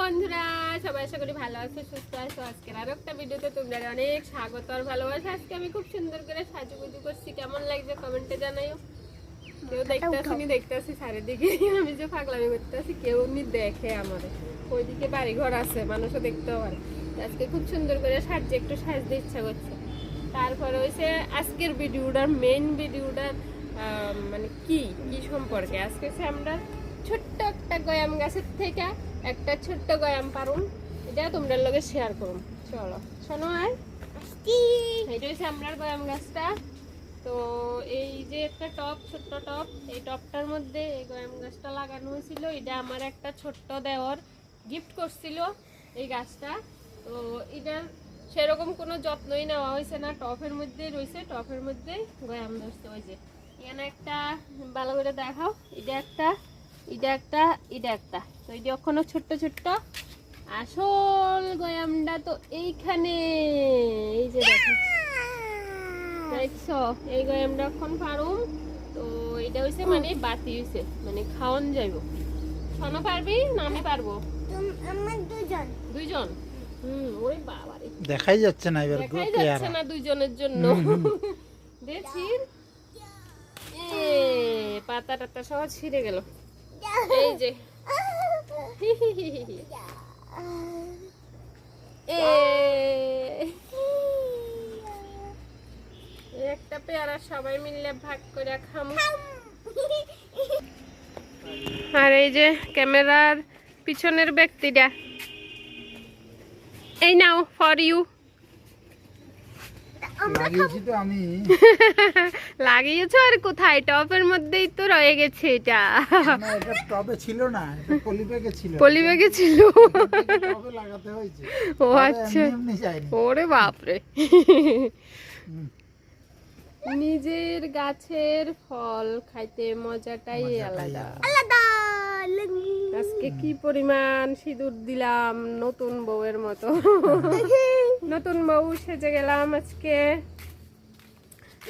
বন্ধুরা সবাই আশা করি ভালো আছো সুস্থ আছো। আজকের আরও একটা ভিডিওতে তোমাদের অনেক স্বাগত আর ভালোবাসা। আজকে আমি খুব সুন্দর করে সাজুগুজু করছি। কেমন লাগছে কমেন্টে জানাইও। কেউ দেখতে আসেনি দেখতে আসি চারিদিকে। আমি যে পাগলামি করতে আসি কেউ নি দেখে আমাদের ওইদিকে বাড়ি ঘর আছে মানুষও দেখতেও পারে। আজকে খুব সুন্দর করে সাজছে একটু সাজতে ইচ্ছা করছে। তারপরে হয়েছে আজকের ভিডিওটার মেইন ভিডিওটার মানে কি কি সম্পর্কে? আজকে আমরা ছোট্ট একটা গয়াম গাছের থেকে একটা ছোট্ট গয়াম পারুম। এটা তোমরা লগে শেয়ার করুম। চলো শোনো আর? এটা হচ্ছে আমরা গয়াম গাছটা। তো এই যে একটা টপ ছোট্ট টপ এই টপটার মধ্যে এই গয়াম গাছটা লাগানো হয়েছিল। এটা আমার একটা ছোট্ট দেওয়ার গিফট করছিল এই গাছটা। তো এটার সেরকম কোনো যত্নই নেওয়া হয়েছে না। টপের মধ্যে রয়েছে টপের মধ্যে গয়াম ধরছে। ওই যে এখানে একটা ভালো করে দেখাও। এটা একটা এটা একটা এটা একটা। তো এই যে ছোট্ট ছোট্ট। আসল গয়ামটা তো এইখানে। এই যে দেখো। দেখছ? এই গয়ামটা এখন পারুম তো এটা হইছে মানে বাতি হইছে। মানে খাওয়ান যাইব। শোনো পারবি? না আমি পারব? দুজন দুইজন। হুম ওরে বাবা দেখাই যাচ্ছে না এবার দেখাই যাচ্ছে না দুইজনের জন্য। দেখছি এ পাতা টাতা সহ ছিঁড়ে গেল। এই যে। একটা পেয়ারা সবাই মিলে ভাগ করে খামু। আর এই যে ক্যামেরার পিছনের ব্যক্তিটা। এই নাও ফর ইউ লাগিয়েছি তো আমি। লাগিয়েছো আর কোথায়? টপের মধ্যেই তো রয়ে গেছে এটা। না, এটা টবে ছিল না এটা পলিব্যাগে ছিল। পলিব্যাগে ছিল। টবে লাগাতে হয়েছে। ও আচ্ছা। ওরে বাপরে। নিজের গাছের ফল খাইতে মজাটাই আলাদা। আলাদা। আজকে কি পরিমাণ সিঁদুর দিলাম নতুন বউয়ের মতো। নতুন বউ সেজে গেলাম আজকে।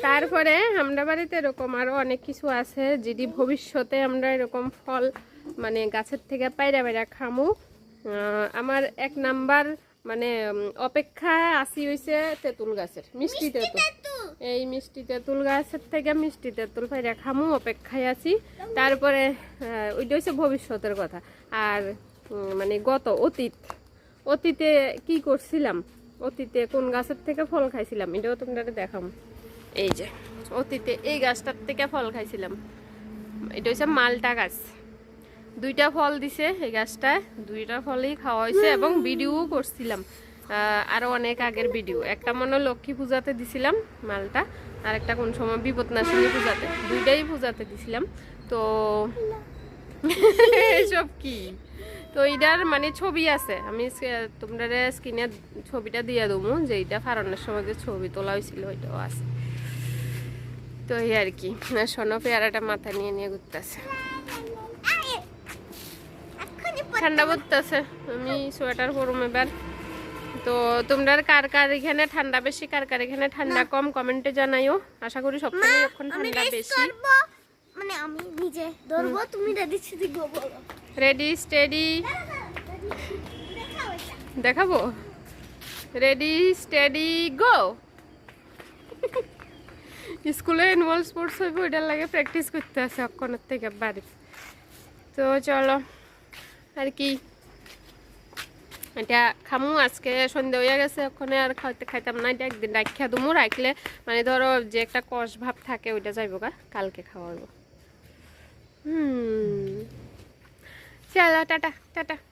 তারপরে আমরা বাড়িতে এরকম আরও অনেক কিছু আছে যেটি ভবিষ্যতে আমরা এরকম ফল মানে গাছের থেকে পায়রা পায়রা খামু। আমার এক নাম্বার মানে অপেক্ষা আসি হইছে তেঁতুল গাছের মিষ্টি তেঁতুল। এই মিষ্টি তেঁতুল গাছের থেকে মিষ্টি তেঁতুল পায়রা খামু অপেক্ষায় আছি। তারপরে ওইটা হচ্ছে ভবিষ্যতের কথা। আর মানে গত অতীত অতীতে কি করছিলাম? অতীতে কোন গাছের থেকে ফল খাইছিলাম? এটাও তোমরা দেখাম। এই যে অতীতে এই গাছটার থেকে ফল খাইছিলাম। এটা হচ্ছে মালটা গাছ। দুইটা ফল দিছে এই গাছটায় দুইটা ফলই খাওয়া হয়েছে এবং ভিডিও করছিলাম। আহ, আরও অনেক আগের ভিডিও। একটা মনে লক্ষ্মী পূজাতে দিছিলাম মালটা আর একটা কোন সময় বিপদনাশিনী পূজাতে। দুইটাই পূজাতে দিছিলাম। তো এসব কি? তো এইটার মানে ছবি আছে। আমি তোমরা স্ক্রিনে ছবিটা দিয়ে দেবো যে এইটা ফারানোর সময় যে ছবি তোলা হয়েছিল ওইটাও আছে। তো এই আর কি সোনো পেয়ারাটা মাথা নিয়ে নিয়ে ঘুরতেছে। ঠান্ডা পড়তেছে আমি সোয়েটার পরুম এবার। তো তোমরা কার কার এখানে ঠান্ডা বেশি কার কার এখানে ঠান্ডা কম কমেন্টে জানাইও। আশা করি এখন ঠান্ডা বেশি। মানে আমি নিজে ধরবো তুমি ছিদি গো বলো। রেডি স্টেডি দেখাবো? রেডি স্টেডি গো স্কুলে অ্যানুয়াল স্পোর্টস হইব, ওইটার লাগে প্র্যাকটিস করতে আছে অক্ষণের থেকে বাড়ি তো চলো, আর কি? এটা খামু, আজকে সন্ধে হয়ে গেছে ওখানে আর খাইতে খাইতাম না, এটা একদিন রাখিয়া দুমু রাখলে মানে ধরো যে একটা কষ ভাব থাকে, ওইটা যাইব কালকে খাওয়াবো হুম। 下来了，哒哒哒哒。